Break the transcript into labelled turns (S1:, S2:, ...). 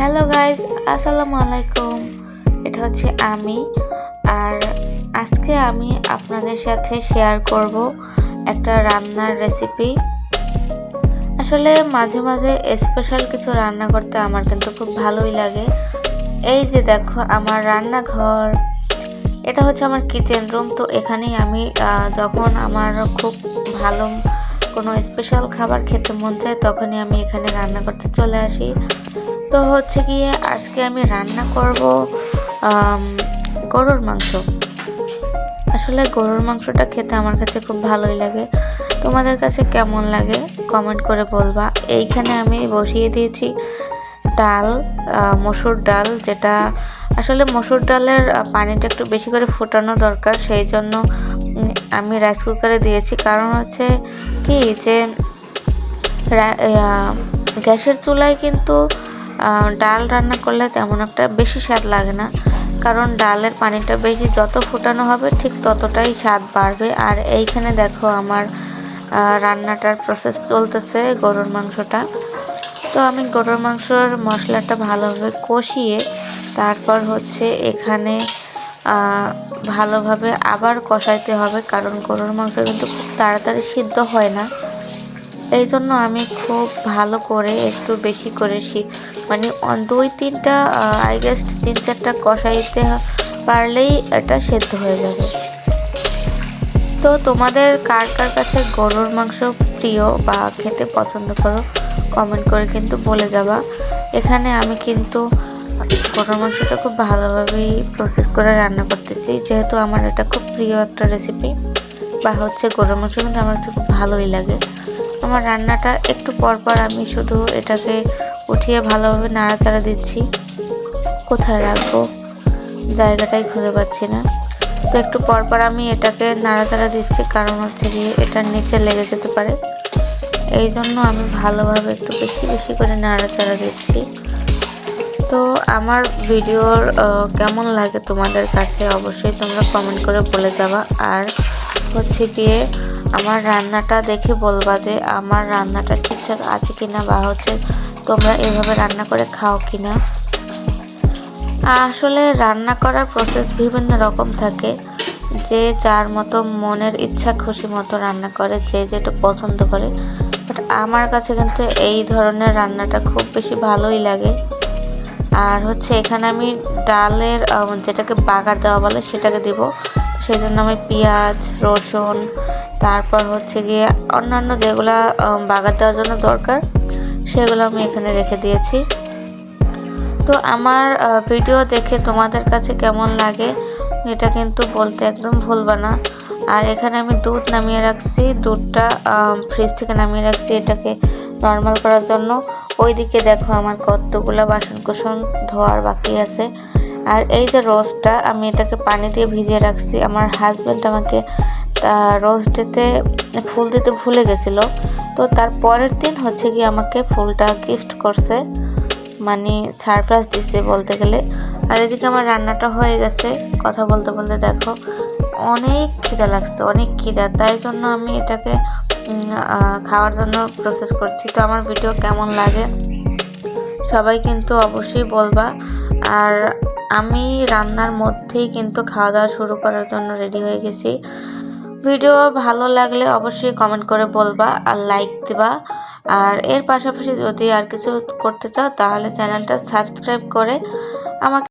S1: Hello guys আসসালামু আলাইকুম এটা হচ্ছে আমি। আর আজকে আমি আপনাদের সাথে শেয়ার করব একটা রান্নার রেসিপি আসলে মাঝে মাঝে স্পেশাল কিছু রান্না করতে আমার কিন্তু খুব ভালোই লাগে। এই যে দেখো, আমার রান্নাঘর। এটা হচ্ছে আমার কিচেন রুম তো এখানেই আমি যখন আমার খুব ভালো কোনো স্পেশাল খাবার খেতে মন চায়, তখনই আমি এখানে রান্না করতে চলে আসি। তো হচ্ছে গিয়ে আজকে আমি রান্না করব গরুর মাংস। আসলে গরুর মাংসটা খেতে আমার কাছে খুব ভালোই লাগে। তোমাদের কাছে কেমন লাগে কমেন্ট করে বলবা। এইখানে আমি বসিয়ে দিয়েছি ডাল মসুর ডাল, যেটা আসলে মসুর ডালের পানিটা একটু বেশি করে ফোটানো দরকার। সেই জন্য আমি রাইস কুকারে দিয়েছি। কারণ হচ্ছে কি যে গ্যাসের চুলায় কিন্তু ডাল রান্না করলে তেমন একটা বেশি স্বাদ লাগে না। কারণ ডালের পানিটা বেশি যত ফোটানো হবে ঠিক ততটাই স্বাদ বাড়বে। আর এইখানে দেখো আমার রান্নাটার প্রসেস চলতেছে গরুর মাংসটা। তো আমি গরুর মাংসর মশলাটা ভালোভাবে কষিয়ে তারপর হচ্ছে এখানে ভালোভাবে আবার কষাইতে হবে। কারণ গরুর মাংস কিন্তু খুব তাড়াতাড়ি সিদ্ধ হয় না। এই জন্য আমি খুব ভালো করে একটু বেশি করে মানে দুই তিনটা আই গেস তিন চারটা কষাইতে পারলেই এটা সেদ্ধ হয়ে যাবে। তো তোমাদের কার কার কাছে গরুর মাংস প্রিয় বা খেতে পছন্দ করো কমেন্ট করে কিন্তু বলে যাবা। এখানে আমি কিন্তু গরুর মাংসটা খুব ভালোভাবেই প্রসেস করে রান্না করতেছি। যেহেতু আমার এটা খুব প্রিয় একটা রেসিপি বা হচ্ছে গরুর মাংস কিন্তু আমার খুব ভালোই লাগে। আমার রান্নাটা একটু পর পর আমি শুধু এটাকে উঠিয়ে ভালোভাবে নাড়াচাড়া দিচ্ছি। কোথায় রাখব? জায়গাটাই খুঁজে পাচ্ছি না। তো একটু পর পর আমি এটাকে নাড়াচাড়া দিচ্ছি, কারণ হচ্ছে গিয়ে এটার নিচে লেগে যেতে পারে। এই জন্য আমি ভালোভাবে একটু বেশি বেশি করে নাড়াচাড়া দিচ্ছি। তো আমার ভিডিওর কেমন লাগে তোমাদের কাছে অবশ্যই তোমরা কমেন্ট করে বলে যাবা। আর হচ্ছে গিয়ে আমার রান্নাটা দেখে বলবা যে আমার রান্নাটা ঠিকঠাক আছে কিনা বা হচ্ছে তোমরা এভাবে রান্না করে খাও কিনা। আসলে রান্না করার প্রসেস বিভিন্ন রকম থাকে। যে যার মতো মনের ইচ্ছা, খুশি মতো রান্না করে, যে যেটা পছন্দ করে। বাট আমার কাছে কিন্তু এই ধরনের রান্নাটা খুব বেশি ভালোই লাগে। আর হচ্ছে এখানে আমি ডালের যেটাকে বাগার দেওয়া বলে সেটাকে দিব। সেই জন্য আমি পেঁয়াজ, রসুন তারপর হচ্ছে গিয়ে অন্যান্য যেগুলা বাগার দেওয়ার জন্য দরকার, সেগুলো আমি এখানে রেখে দিয়েছি। তো আমার ভিডিও দেখে তোমাদের কাছে কেমন লাগে, এটা কিন্তু বলতে একদম ভুলবা না। আর এখানে আমি দুধ নামিয়ে রাখছি, দুধটা ফ্রিজ থেকে নামিয়ে রাখছি এটাকে নর্মাল করার জন্য। ওইদিকে দেখো আমার কতগুলো বাসন কুসন ধোয়ার বাকি আছে। আর এই যে রোস্টটা, আমি এটাকে পানি দিয়ে ভিজিয়ে রাখছি। আমার হাজব্যান্ড আমাকে রোস্ট ডেতে ফুল দিতে ভুলে গেছিল। তো তার পরের দিন হচ্ছে কি আমাকে ফুলটা গিফট করছে। মানে সারপ্রাইজ দিছে বলতে গেলে। আর এদিকে আমার রান্নাটা হয়ে গেছে। কথা বলতে বলতে দেখো, অনেক খিদা লাগছে, অনেক খিদা। তাই জন্য আমি এটাকে খাওয়ার জন্য প্রসেস করছি। তো আমার ভিডিও কেমন লাগে, সবাই কিন্তু অবশ্যই বলবা। আর আমি রান্নার মধ্যেই কিন্তু খাওয়া দাওয়া শুরু করার জন্য রেডি হয়ে গেছি। ভিডিও ভালো লাগলে অবশ্যই কমেন্ট করে বলবা আর লাইক দেবা। আর এর পাশাপাশি যদি আর কিছু করতে চাও তাহলে চ্যানেলটা সাবস্ক্রাইব করে আমাকে